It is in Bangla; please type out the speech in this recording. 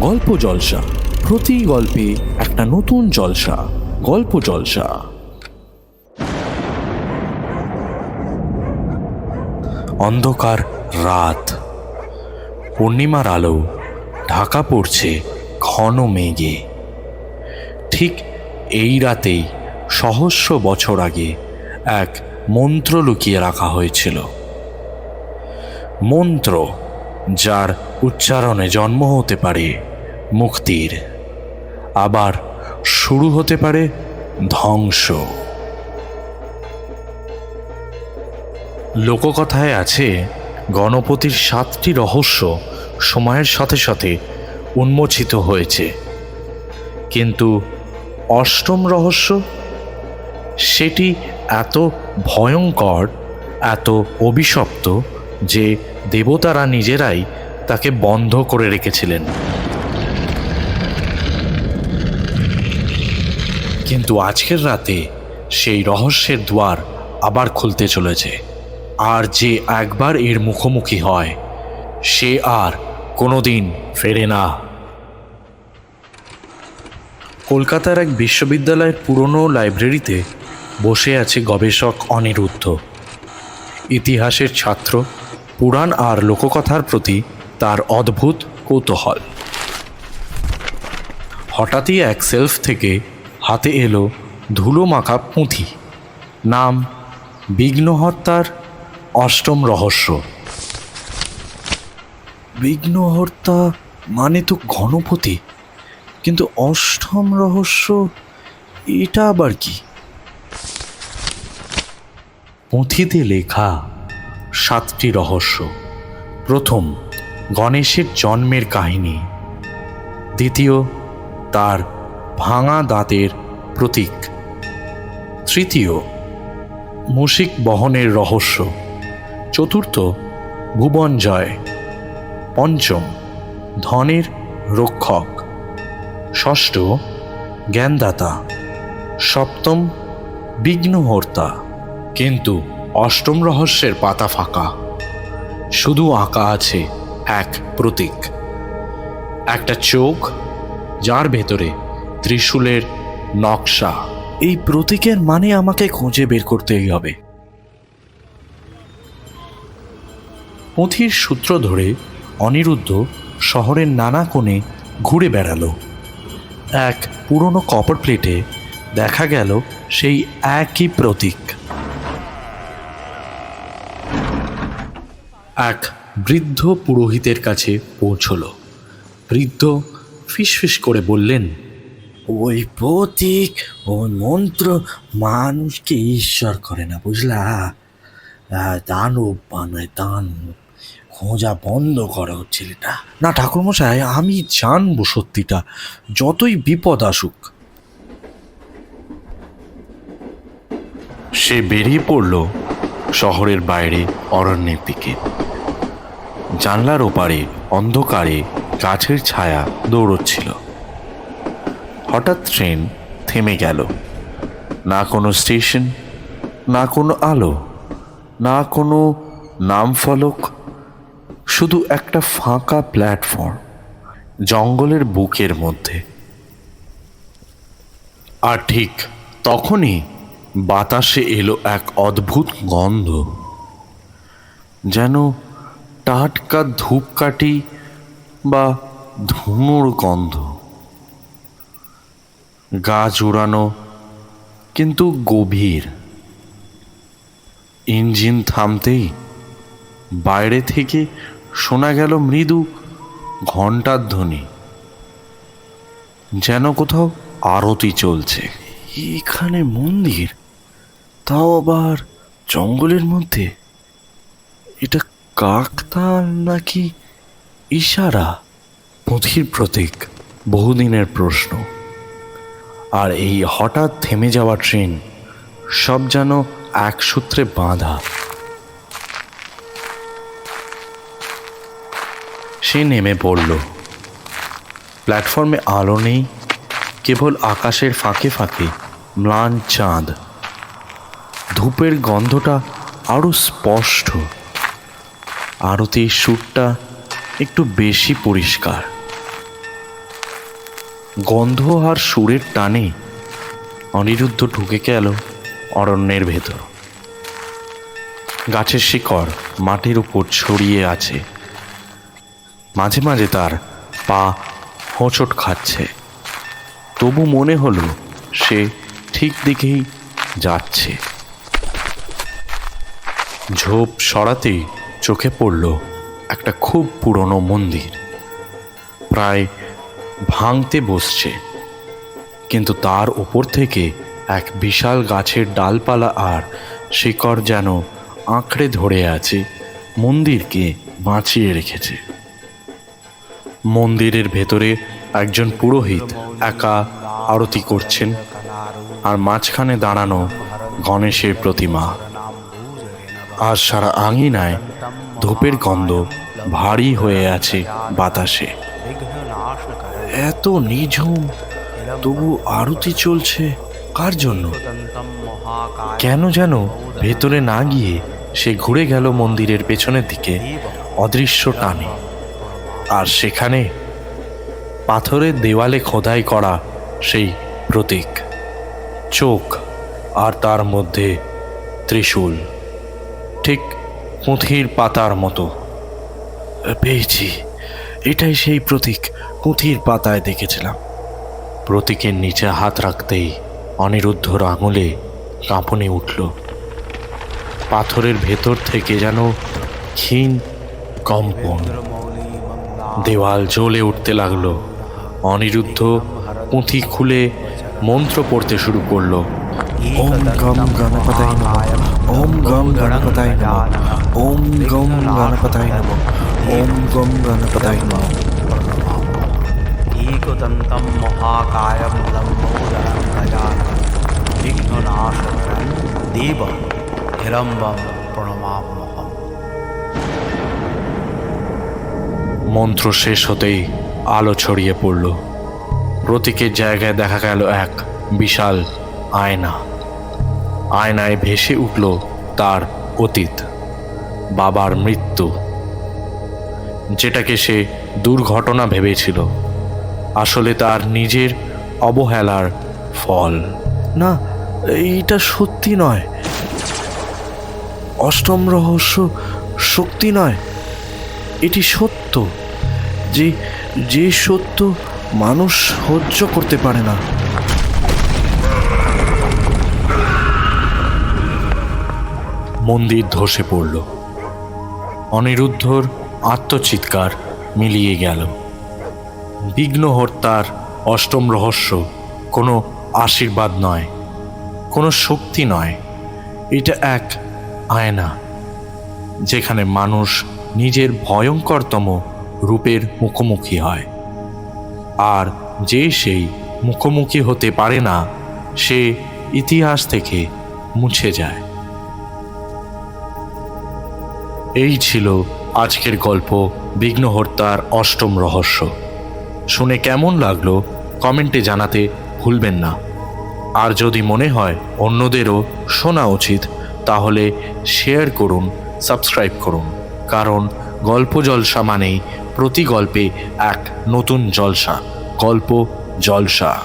গল্প জলসা। প্রতি গল্পে একটা নতুন জলসা। গল্প জলসা। অন্ধকার রাত। পূর্ণিমার আলো। ঢাকা পড়ছে ঘন মেঘে। ঠিক এই রাতেই সহস্র বছর আগে এক মন্ত্র লুকিয়ে রাখা হয়েছিল। মন্ত্র যার উচ্চারণে জন্ম হতে পারে মুক্তির। আবার শুরু হতে পারে ধ্বংস। লোককথায় আছে গণপতির সাতটি রহস্য সময়ের সাথে সাথে উন্মোচিত হয়েছে। কিন্তু অষ্টম রহস্য? সেটি এত ভয়ঙ্কর, এত অভিশপ্ত যে দেবতারা নিজেরাই তাকে বন্ধ করে রেখেছিলেন। কিন্তু আজকের রাতে সেই রহস্যের দুয়ার আবার খুলতে চলেছে। আর যে একবার এর মুখোমুখি হয়, সে আর কোনোদিন ফেরে না। কলকাতার এক বিশ্ববিদ্যালয়ের পুরনো লাইব্রেরিতে বসে আছে গবেষক অনিরুদ্ধ। ইতিহাসের ছাত্র পুরাণ আর লোককথার প্রতি তার অদ্ভুত কৌতূহল। হঠাৎই এক সেলফ থেকে হাতে এলো ধুলো মাখা পুঁথি। নাম, বিঘ্নহর্তার অষ্টম রহস্য। বিঘ্নহর্তা মানে তো গণপতি কিন্তু অষ্টম রহস্য, এটা আবার কি? পুঁথিতে লেখা সাতটি রহস্য। প্রথম, গণেশের জন্মের কাহিনী। দ্বিতীয়, তার ভাঙা দাঁতের প্রতীক। তৃতীয়, মুশিক বহনের রহস্য। চতুর্থ, ভুবন জয়। পঞ্চম, ধনের রক্ষক। ষষ্ঠ, জ্ঞানদাতা। সপ্তম, বিঘ্নহর্তা। কিন্তু অষ্টম রহস্যের পাতা ফাঁকা। শুধু আঁকা আছে এক প্রতীক। একটা চোখ, যার ভেতরে ত্রিশূলের নকশা। এই প্রতীকের মানে আমাকে খুঁজে বের করতেই হবে। পুঁথির সূত্র ধরে অনিরুদ্ধ শহরের নানা কোণে ঘুরে বেড়ালো। এক পুরনো কপার প্লেটে দেখা গেল সেই একই প্রতীক। এক বৃদ্ধ পুরোহিতের কাছে পৌঁছল। বৃদ্ধ ফিসফিস করে বললেন ওই প্রতীক ওই মন্ত্র মানুষকে ঈশ্বর করে না বুঝলা? আহ, দানব বানায় দানব খোঁজা বন্ধ করো ছেলেটা। না ঠাকুরমশাই আমি জানব সত্যিটা যতই বিপদ আসুক। সে বেরিয়ে পড়ল শহরের বাইরে অরণ্যের দিকে। জানলার ওপারে, অন্ধকারে, গাছের ছায়া দৌড়চ্ছিল। হঠাৎ ট্রেন থেমে গেল। না কোনো স্টেশন, না কোনো আলো, না কোনো নাম ফলক শুধু একটা ফাঁকা প্ল্যাটফর্ম জঙ্গলের বুকের মধ্যে। আর ঠিক তখনই বাতাসে এলো এক অদ্ভুত গন্ধ, যেন টাটকা ধূপকাঠি বা ধুনোর গন্ধ। গা জোড়ানো কিন্তু গভীর। ইঞ্জিন থামতেই বাইরে থেকে শোনা গেল মৃদু ঘণ্টার ধ্বনি। যেন কোথাও আরতি চলছে। এখানে মন্দির, তাও আবার জঙ্গলের মধ্যে? এটা কাকতাল নাকি ইশারা? পুঁথির প্রতীক, বহুদিনের প্রশ্ন। আর এই হঠাৎ থেমে যাওয়া ট্রেন সব যেন এক সূত্রে বাঁধা। সে নেমে পড়ল। প্ল্যাটফর্মে আলো নেই, কেবল আকাশের ফাঁকে ফাঁকে ম্লান চাঁদ। ধূপের গন্ধটা আরও স্পষ্ট। আরতির সুরটা একটু বেশি পরিষ্কার। গন্ধ আর সুরের টানে অনিরুদ্ধ ঢুকে গেল অরণ্যের ভেতর। গাছের শিকড় মাটির উপর ছড়িয়ে আছে। মাঝে মাঝে তার পা হোঁচট খাচ্ছে। তবু মনে হলো সে ঠিক দিকেই যাচ্ছে। ঝোপ সরাতেই চোখে পড়ল একটা খুব পুরনো মন্দির। প্রায় ভাঙতে বসছে। কিন্তু তার উপর থেকে এক বিশাল গাছের ডালপালা আর শিকড় যেন আঁকড়ে ধরে আছে, মন্দিরকে বাঁচিয়ে রেখেছে। মন্দিরের ভেতরে একজন পুরোহিত একা আরতি করছেন আর মাঝখানে দাঁড়ানো গণেশের প্রতিমা। আর সারা আঙিনায় ধূপের গন্ধ ভারী হয়ে আছে বাতাসে। এত নিঝুম, তবু আরতি চলছে কার জন্য? কেন যেন ভেতরে না গিয়ে সে ঘুরে গেল মন্দিরের পেছনের দিকে, অদৃশ্য টানে। আর সেখানে পাথরের দেওয়ালে খোদাই করা সেই প্রতীক, চোখ আর তার মধ্যে ত্রিশূল। ঠিক পুঁথির পাতার মতো। পেয়েছি, এটাই সেই প্রতীক পুঁথির পাতায় দেখেছিলাম। প্রতীকের নিচে হাত রাখতেই অনিরুদ্ধর আঙুলে কাঁপনে উঠল। পাথরের ভেতর থেকে যেন ক্ষীণ কম্পন। দেওয়াল জ্বলে উঠতে লাগল। অনিরুদ্ধ পুঁথি খুলে মন্ত্র পড়তে শুরু করল। ওম গম গণপতায় নম ওম গম গণপতায় নম ওম গম গণপতায় নম ওম গম গণপতায় নম एकदन्तं महाकायं लम्बोदरं गजाननं विघ्ननाशकरं देवं हिरम्बं प्रणमाम्यहम् মন্ত্র শেষ হতেই আলো ছড়িয়ে পড়ল প্রতীকের জায়গায় দেখা গেল এক বিশাল আয়না। আয়নায় ভেসে উঠল তার অতীত, বাবার মৃত্যু। যেটাকে সে দুর্ঘটনা ভেবেছিল। আসলে তার নিজের অবহেলার ফল। না, এইটা সত্যি নয়। অষ্টম রহস্য শক্তি নয়। এটি সত্য যে যে সত্য মানুষ সহ্য করতে পারে না। মন্দির ধসে পড়ল। অনিরুদ্ধর আত্মচিৎকার মিলিয়ে গেল। বিঘ্নহর্তার অষ্টম রহস্য কোনো আশীর্বাদ নয়, কোনো শক্তি নয়। এটা এক আয়না, যেখানে মানুষ নিজের ভয়ঙ্করতম রূপের মুখোমুখি হয়। আর যে সেই মুখোমুখি হতে পারে না, সে ইতিহাস থেকে মুছে যায়। এই ছিল আজকের গল্প বিঘ্নহর্তার অষ্টম রহস্য। শুনে কেমন লাগল কমেন্টে জানাতে ভুলবেন না। আর যদি মনে হয় অন্যদেরও শোনা উচিত, তাহলে শেয়ার করুন, সাবস্ক্রাইব করুন। কারণ গল্প জলসা মানেই প্রতি গল্পে এক নতুন জলসা, গল্প জলসা।